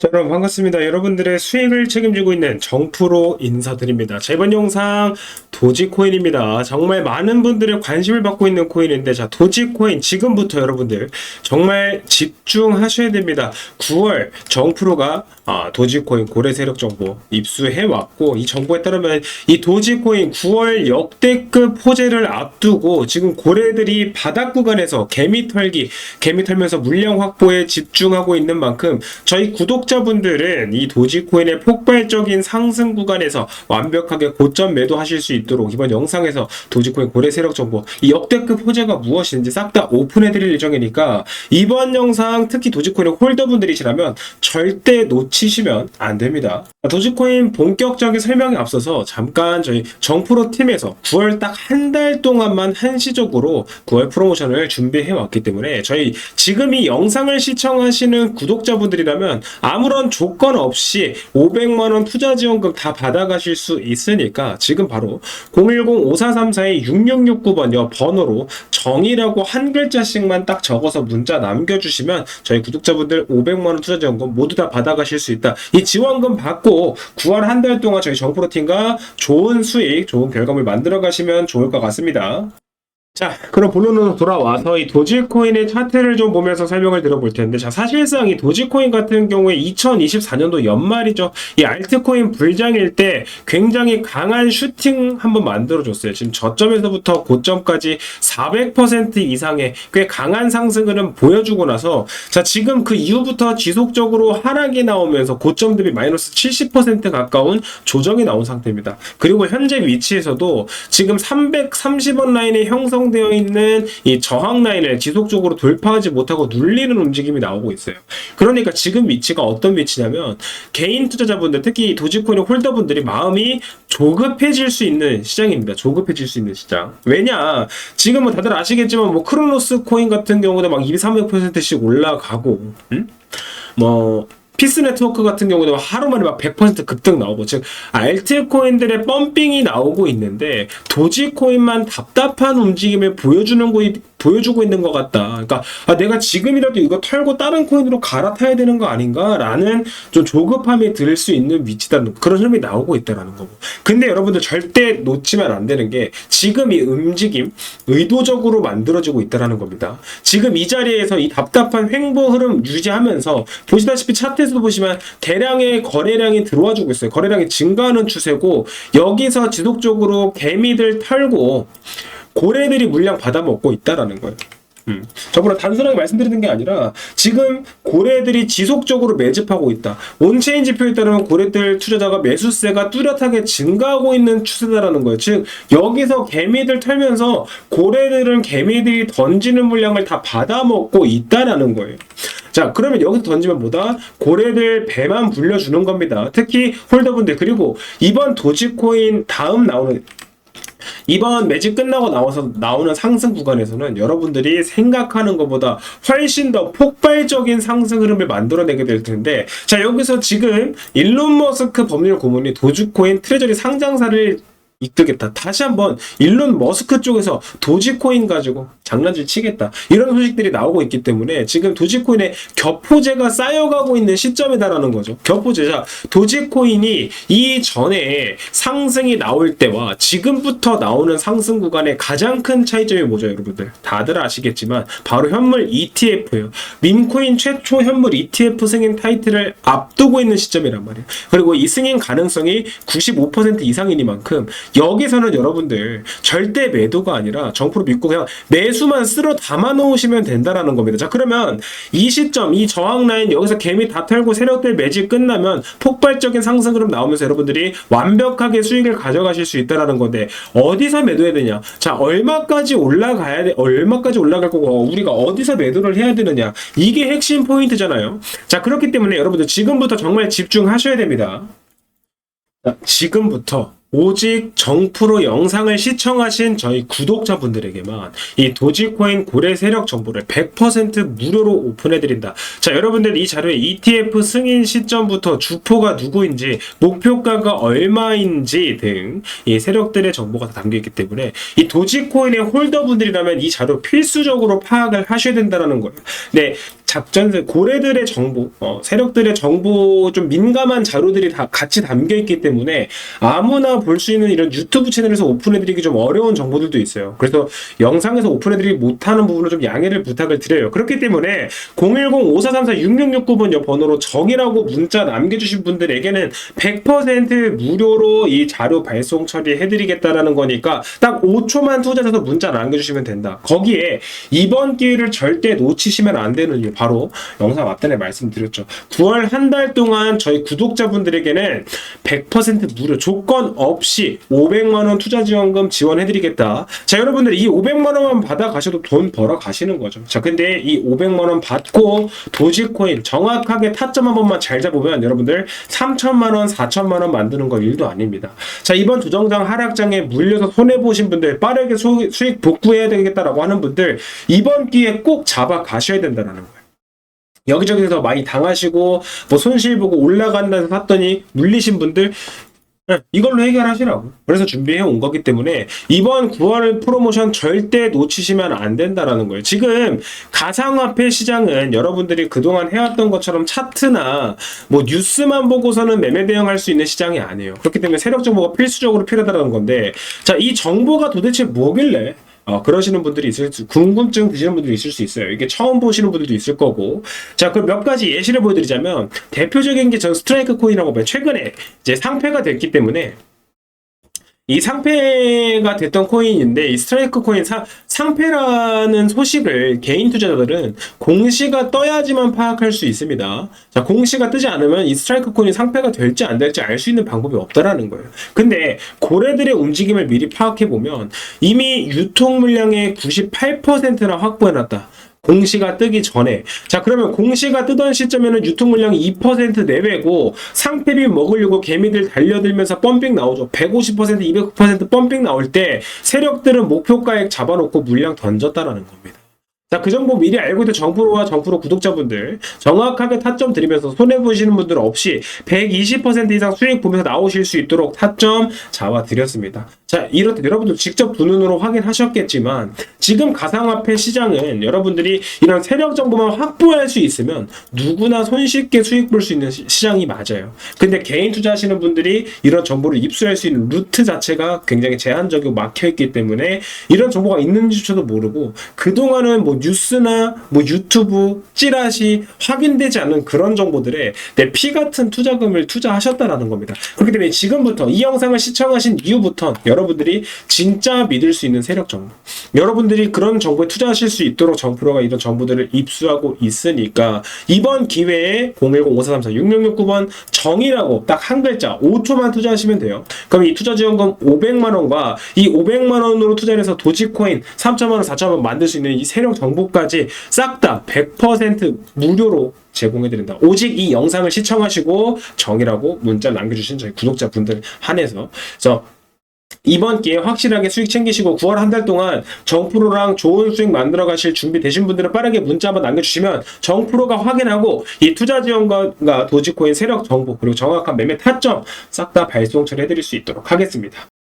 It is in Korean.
자, 여러분 반갑습니다. 여러분들의 수익을 책임지고 있는 정프로 인사드립니다. 자, 이번 영상 도지코인입니다. 정말 많은 분들의 관심을 받고 있는 코인인데, 자, 도지코인 지금부터 여러분들 정말 집중하셔야 됩니다. 9월 정프로가 아, 도지코인 고래 세력 정보 입수해 왔고, 이 정보에 따르면 이 도지코인 9월 역대급 호재를 앞두고 지금 고래들이 바닥 구간에서 개미 털기, 개미 털면서 물량 확보에 집중하고 있는 만큼 저희 구독 자분들은 이 도지코인의 폭발적인 상승 구간에서 완벽하게 고점 매도하실 수 있도록 이번 영상에서 도지코인 고래 세력 정보 이 역대급 호재가 무엇인지 싹 다 오픈해 드릴 예정이니까 이번 영상 특히 도지코인의 홀더분들이시라면 절대 놓치시면 안 됩니다. 도지코인 본격적인 설명에 앞서서 잠깐 저희 정프로 팀에서 9월 딱 한 달 동안만 한시적으로 9월 프로모션을 준비해 왔기 때문에 저희 지금 이 영상을 시청하시는 구독자분들이라면 아무 런 조건 없이 500만원 투자 지원금 다 받아가실 수 있으니까 지금 바로 010-5434-6669번 번호로 정이라고 한 글자씩만 딱 적어서 문자 남겨주시면 저희 구독자분들 500만원 투자 지원금 모두 다 받아가실 수 있다. 이 지원금 받고 9월 한 달 동안 저희 정프로팀과 좋은 수익, 좋은 결과물 만들어 가시면 좋을 것 같습니다. 자, 그럼 본론으로 돌아와서 이 도지코인의 차트를 좀 보면서 설명을 드려볼 텐데, 자, 사실상 이 도지코인 같은 경우에 2024년도 연말이죠. 이 알트코인 불장일 때 굉장히 강한 슈팅 한번 만들어줬어요. 지금 저점에서부터 고점까지 400% 이상의 꽤 강한 상승을 보여주고 나서, 자, 지금 그 이후부터 지속적으로 하락이 나오면서 고점 대비 마이너스 70% 가까운 조정이 나온 상태입니다. 그리고 현재 위치에서도 지금 330원 라인에 형성 되어 있는 이 저항 라인을 지속적으로 돌파하지 못하고 눌리는 움직임이 나오고 있어요. 그러니까 지금 위치가 어떤 위치냐면 개인 투자자분들 특히 도지코인 홀더분들이 마음이 조급해질 수 있는 시장입니다. 조급해질 수 있는 시장. 왜냐? 지금은 다들 아시겠지만 뭐 크로노스 코인 같은 경우도 막 2, 300%씩 올라가고 음? 뭐 피스 네트워크 같은 경우는 하루 만에 막 100% 급등 나오고 즉 알트코인들의 펌핑이 나오고 있는데 도지코인만 답답한 움직임을 보여주는 거 보여주고 있는 것 같다. 그러니까 아, 내가 지금이라도 이거 털고 다른 코인으로 갈아타야 되는 거 아닌가라는 좀 조급함이 들 수 있는 위치다는 그런 흐름이 나오고 있다라는 거고. 근데 여러분들 절대 놓치면 안 되는 게 지금 이 움직임 의도적으로 만들어지고 있다라는 겁니다. 지금 이 자리에서 이 답답한 횡보 흐름 유지하면서 보시다시피 차트에서도 보시면 대량의 거래량이 들어와 주고 있어요. 거래량이 증가하는 추세고 여기서 지속적으로 개미들 털고 고래들이 물량 받아먹고 있다라는 거예요. 음. 저보다 단순하게 말씀드리는 게 아니라 지금 고래들이 지속적으로 매집하고 있다. 온체인 지표에 따르면 고래들 투자자가 매수세가 뚜렷하게 증가하고 있는 추세다라는 거예요. 즉 여기서 개미들 털면서 고래들은 개미들이 던지는 물량을 다 받아먹고 있다라는 거예요. 자, 그러면 여기서 던지면 뭐다? 고래들 배만 불려주는 겁니다. 특히 홀더분들 그리고 이번 도지코인 다음 나오는 이번 매직 끝나고 나와서 나오는 상승 구간에서는 여러분들이 생각하는 것보다 훨씬 더 폭발적인 상승 흐름을 만들어내게 될 텐데 자 여기서 지금 일론 머스크 법률 고문이 도주코인 트레저리 상장사를 이끌겠다. 다시 한번 일론 머스크 쪽에서 도지코인 가지고 장난질 치겠다. 이런 소식들이 나오고 있기 때문에 지금 도지코인의 겹호재가 쌓여가고 있는 시점이다라는 거죠. 겹호재자 도지코인이 이전에 상승이 나올 때와 지금부터 나오는 상승 구간의 가장 큰 차이점이 뭐죠, 여러분들? 다들 아시겠지만 바로 현물 ETF예요. 민코인 최초 현물 ETF 승인 타이틀을 앞두고 있는 시점이란 말이에요. 그리고 이 승인 가능성이 95% 이상이니만큼 여기서는 여러분들 절대 매도가 아니라 정프로 믿고 그냥 매수만 쓸어 담아 놓으시면 된다라는 겁니다. 자, 그러면 이 시점, 이 저항 라인 여기서 개미 다 털고 세력들 매집 끝나면 폭발적인 상승 흐름 나오면서 여러분들이 완벽하게 수익을 가져가실 수 있다라는 건데 어디서 매도해야 되냐? 자, 얼마까지 올라가야 돼? 얼마까지 올라갈 거고 우리가 어디서 매도를 해야 되느냐? 이게 핵심 포인트잖아요. 자, 그렇기 때문에 여러분들 지금부터 정말 집중하셔야 됩니다. 자, 지금부터 오직 정프로 영상을 시청하신 저희 구독자분들에게만 이 도지코인 고래 세력 정보를 100% 무료로 오픈해드린다. 자, 여러분들 이 자료에 ETF 승인 시점부터 주포가 누구인지, 목표가가 얼마인지 등 이 세력들의 정보가 다 담겨있기 때문에 이 도지코인의 홀더분들이라면 이 자료 필수적으로 파악을 하셔야 된다는 거예요. 네, 작전 고래들의 정보, 어, 세력들의 정보 좀 민감한 자료들이 다 같이 담겨 있기 때문에 아무나 볼 수 있는 이런 유튜브 채널에서 오픈해드리기 좀 어려운 정보들도 있어요. 그래서 영상에서 오픈해드리기 못하는 부분을 좀 양해를 부탁을 드려요. 그렇기 때문에 010-5434-6669번 번호로 정이라고 문자 남겨주신 분들에게는 100% 무료로 이 자료 발송 처리해드리겠다라는 거니까 딱 5초만 투자해서 문자 남겨주시면 된다. 거기에 이번 기회를 절대 놓치시면 안 되는 이유 바로 영상 앞전에 말씀드렸죠. 9월 한 달 동안 저희 구독자분들에게는 100% 무료 조건 없이 500만 원 투자 지원금 지원해드리겠다. 자 여러분들 이 500만 원만 받아 가셔도 돈 벌어 가시는 거죠. 자 근데 이 500만 원 받고 도지코인 정확하게 타점 한 번만 잘 잡으면 여러분들 3천만 원, 4천만 원 만드는 거 일도 아닙니다. 자 이번 조정장 하락장에 물려서 손해 보신 분들 빠르게 수, 수익 복구해야 되겠다라고 하는 분들 이번 기회에 꼭 잡아 가셔야 된다는 거예요. 여기저기서 많이 당하시고 뭐 손실 보고 올라간다 해서 샀더니 물리신 분들 네, 이걸로 해결하시라고. 그래서 준비해 온 거기 때문에 이번 9월 프로모션 절대 놓치시면 안 된다라는 거예요. 지금 가상화폐 시장은 여러분들이 그동안 해왔던 것처럼 차트나 뭐 뉴스만 보고서는 매매 대응할 수 있는 시장이 아니에요. 그렇기 때문에 세력 정보가 필수적으로 필요하다는 건데 자, 이 정보가 도대체 뭐길래 어, 그러시는 분들이 있을 수, 궁금증 드시는 분들이 있을 수 있어요. 이게 처음 보시는 분들도 있을 거고. 자, 그럼 몇 가지 예시를 보여드리자면, 대표적인 게 전 스트라이크 코인이라고 봐요. 최근에 이제 상패가 됐기 때문에, 이 상패가 됐던 코인인데, 이 스트라이크 코인 사, 상패라는 소식을 개인 투자자들은 공시가 떠야지만 파악할 수 있습니다. 자, 공시가 뜨지 않으면 이 스트라이크 코인이 상패가 될지 안 될지 알 수 있는 방법이 없다라는 거예요. 근데 고래들의 움직임을 미리 파악해 보면 이미 유통 물량의 98%나 확보해 놨다. 공시가 뜨기 전에. 자 그러면 공시가 뜨던 시점에는 유통 물량이 2% 내외고 상패비 먹으려고 개미들 달려들면서 펌핑 나오죠. 150% 200% 펌핑 나올 때 세력들은 목표가액 잡아놓고 물량 던졌다라는 겁니다. 자, 그 정보 미리 알고 있던 정프로와 정프로 구독자분들 정확하게 타점 드리면서 손해보시는 분들 없이 120% 이상 수익 보면서 나오실 수 있도록 타점 잡아드렸습니다. 자, 이렇게 여러분들 직접 두 눈으로 확인하셨겠지만 지금 가상화폐 시장은 여러분들이 이런 세력 정보만 확보할 수 있으면 누구나 손쉽게 수익 볼 수 있는 시- 시장이 맞아요. 근데 개인 투자하시는 분들이 이런 정보를 입수할 수 있는 루트 자체가 굉장히 제한적이고 막혀 있기 때문에 이런 정보가 있는지조차도 모르고 그동안은 뭐 뉴스나 뭐 유튜브 찌라시 확인되지 않는 그런 정보들에 내 피 같은 투자금을 투자하셨다라는 겁니다. 그렇기 때문에 지금부터 이 영상을 시청하신 이후부터 여러분들이 진짜 믿을 수 있는 세력 정보 여러분들이 그런 정보에 투자하실 수 있도록 정프로가 이런 정보들을 입수하고 있으니까 이번 기회에 010-5434-6669번 정이라고 딱 한 글자 5초만 투자하시면 돼요. 그럼 이 투자 지원금 500만 원과 이 500만 원으로 투자를 해서 도지코인 3천만 원, 4천만 원 만들 수 있는 이 세력 정보까지 싹 다 100% 무료로 제공해드린다. 오직 이 영상을 시청하시고 정이라고 문자 남겨주신 저희 구독자분들 한해서 그래서 이번 기회에 확실하게 수익 챙기시고 9월 한 달 동안 정프로랑 좋은 수익 만들어 가실 준비 되신 분들은 빠르게 문자 한번 남겨주시면 정프로가 확인하고 이 투자 지원과 도지코인 세력 정보 그리고 정확한 매매 타점 싹 다 발송 처리해드릴 수 있도록 하겠습니다.